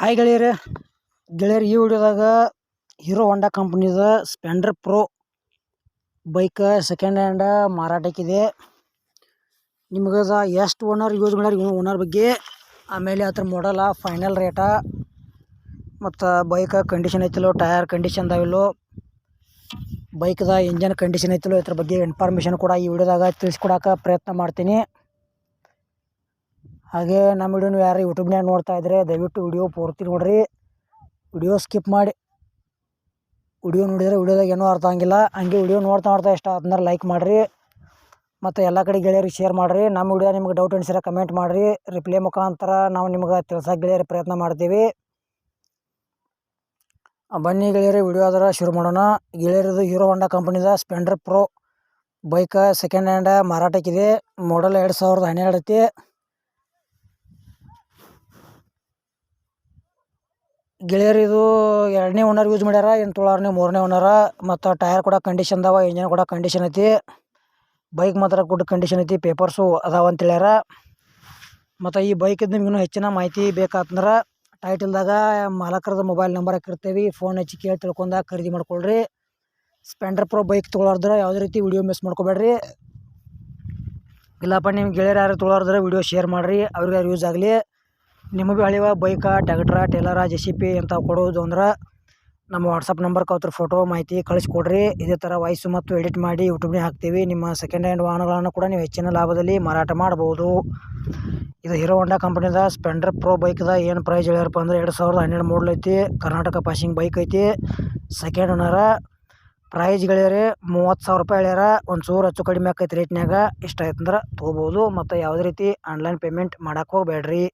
Hi ಗೆಳೆಯರೇ, ಗೆಳೆಯರು, ಈ ವಿಡಿಯೋದಾಗ Hero Honda ಕಂಪ್ನಿದ Splendor Pro bike second hand ಮಾರಾಟಕ್ಕಿದೆ ನಿಮ್ಗೆ ಎಷ್ಟು ಓನರ್ ಯೂಸ್ ಮಾಡ್ಯಾರ ಓನರ್ ಬಗ್ಗೆ, ಆಮೇಲೆ ಅದ್ರ ಮಾಡಲ್ಲ ಫೈನಲ್ ರೇಟ ಮತ್ತು ಬೈಕ್ ಕಂಡೀಷನ್ ಐತಿಲ್ಲೋ ಟಯರ್ ಕಂಡೀಷನ್ ಅದಾವಿಲ್ಲೋ ಬೈಕ್ದ ಇಂಜನ್ ಕಂಡೀಷನ್ ಐತಿಲ್ಲೋ, ಇದ್ರ ಬಗ್ಗೆ ಇನ್ಫಾರ್ಮೇಷನ್ ಕೂಡ ಈ ವಿಡಿಯೋದಾಗ ತಿಳಿಸ್ಕೊಡಕ್ಕೆ ಪ್ರಯತ್ನ ಮಾಡ್ತೀನಿ. ಹಾಗೆ ನಮ್ಮ ವಿಡಿಯೋನು ಯಾರು ಯೂಟ್ಯೂಬ್ನಾಗ ನೋಡ್ತಾ ಇದ್ರೆ ದಯವಿಟ್ಟು ವಿಡಿಯೋ ಪೂರ್ತಿ ನೋಡ್ರಿ. ವಿಡಿಯೋ ಸ್ಕಿಪ್ ಮಾಡಿ. ವಿಡಿಯೋ ನೋಡಿದರೆ ವಿಡಿಯೋದಾಗ ಏನೂ ಅರ್ಥ ಆಗಂಗಿಲ್ಲ. ಹಂಗೆ ವಿಡಿಯೋ ನೋಡ್ತಾ ನೋಡ್ತಾ ಇಷ್ಟ ಆದ್ಮೇಲೆ ಲೈಕ್ ಮಾಡಿರಿ. ಮತ್ತು ಎಲ್ಲ ಕಡೆ ಗೆಳೆಯರಿಗೆ ಶೇರ್ ಮಾಡಿರಿ. ನಮ್ಮ ವಿಡಿಯೋ ನಿಮ್ಗೆ ಡೌಟ್ ಅನ್ಸಿರ ಕಮೆಂಟ್ ಮಾಡಿರಿ. ರಿಪ್ಲೈ ಮುಖಾಂತರ ನಾವು ನಿಮ್ಗೆ ತಿಳ್ಸೋಕೆ ಗೆಳೆಯರ ಪ್ರಯತ್ನ ಮಾಡ್ತೀವಿ. ಬನ್ನಿ ಗೆಳೆಯರಿ, ವಿಡಿಯೋ ಅದರ ಶುರು ಮಾಡೋಣ. ಗೆಳೆಯರದು Hero Honda ಕಂಪ್ನಿದ Splendor Pro bike second hand ಮಾರಾಟಕ್ಕಿದೆ. Model ಎರಡು ಸಾವಿರದ ಹನ್ನೆರಡು ಐತಿ ಗೆಳೆಯರು ಇದು ಎರಡನೇ ಓನರ್ ಯೂಸ್ ಮಾಡ್ಯಾರ, ಏನು ತೊಳಾರನೇ ಮೂರನೇ ಓನರ ಮತ್ತು ಟಯರ್ ಕೂಡ ಕಂಡೀಷನ್ ಅದಾವ ಇಂಜನ್ ಕೂಡ ಕಂಡೀಷನ್ ಐತಿ. ಬೈಕ್ ಮಾತ್ರ ಗುಡ್ ಕಂಡೀಷನ್ ಐತಿ ಪೇಪರ್ಸು ಅದಾವ ಅಂತ ಹೇಳ್ಯಾರ. ಮತ್ತು ಈ ಬೈಕಿದ್ದು ನಿಮ್ಗೆ ಹೆಚ್ಚಿನ ಮಾಹಿತಿ ಬೇಕಾತಂದ್ರೆ ಟೈಟಲ್ದಾಗ ಮಾಲಕರದ ಮೊಬೈಲ್ ನಂಬರ್ ಹಾಕಿರ್ತೀವಿ ಫೋನ್ ಹಚ್ಚಿ ಕೇಳಿ ತಿಳ್ಕೊಂಡಾಗ ಖರೀದಿ ಮಾಡ್ಕೊಳ್ರಿ. ಸ್ಪೆಂಡರ್ ಪ್ರೋ ಬೈಕ್ ತೊಗೊಳಾರ್ದ್ರೆ ಯಾವುದೇ ರೀತಿ ವಿಡಿಯೋ ಮಿಸ್ ಮಾಡ್ಕೋಬೇಡ್ರಿ. ಇಲ್ಲಪ್ಪ ನಿಮ್ಮ ಗೆಳೆಯರು ಯಾರು ತೊಗೊಳಾರ್ದ್ರೆ ವಿಡಿಯೋ ಶೇರ್ ಮಾಡಿರಿ, ಅವ್ರಿಗೆ ಯಾರು ಯೂಸ್ ಆಗಲಿ. ನಿಮಗೂ ಹಳಿವ bike tractor trailer J C B ಅಂತ ಕೊಡೋದು ಅಂದ್ರೆ ನಮ್ಮ ವಾಟ್ಸಪ್ ನಂಬರ್ ಕೌತ್ರ ಫೋಟೋ ಮಾಹಿತಿ ಕಳಿಸ್ಕೊಡ್ರಿ. ಇದೇ ಥರ ವಾಯ್ಸು ಮತ್ತು ಎಡಿಟ್ ಮಾಡಿ ಯೂಟ್ಯೂಬ್ನೇ ಹಾಕ್ತೀವಿ. ನಿಮ್ಮ ಸೆಕೆಂಡ್ ಹ್ಯಾಂಡ್ ವಾಹನಗಳನ್ನು ಕೂಡ ನೀವು ಹೆಚ್ಚಿನ ಲಾಭದಲ್ಲಿ ಮಾರಾಟ ಮಾಡ್ಬೋದು. ಇದು ಹೀರೋ ಹೋಂಡಾ ಕಂಪ್ನಿದ ಸ್ಪೆಂಡರ್ ಪ್ರೋ ಬೈಕ್ದ ಏನು ಪ್ರೈಸ್ ಹೇಳ್ಯಾರಪ್ಪ ಅಂದ್ರೆ ಎರಡು ಸಾವಿರದ ಹನ್ನೆರಡು ಮಾಡಲ್ ಐತಿ, ಕರ್ನಾಟಕ ಪಾಸಿಂಗ್ ಬೈಕ್ ಐತಿ. ಸೆಕೆಂಡ್ ಓನರ ಪ್ರೈಸ್ ಗೆಳೆಯರೆ ಮೂವತ್ತು ಸಾವಿರ ರೂಪಾಯಿ ಹೇಳ್ಯಾರ. ಒಂದು ಚೂರು ಹೆಚ್ಚು ಕಡಿಮೆ ಆಕೈತಿ ರೇಟ್ನಾಗ ಇಷ್ಟ ಆಯ್ತಂದ್ರೆ ತೊಗೋಬೋದು. ಮತ್ತು ಯಾವುದೇ ರೀತಿ ಆನ್ಲೈನ್ ಪೇಮೆಂಟ್ ಮಾಡಕ್ಕೆ ಹೋಗ್ಬೇಡ್ರಿ.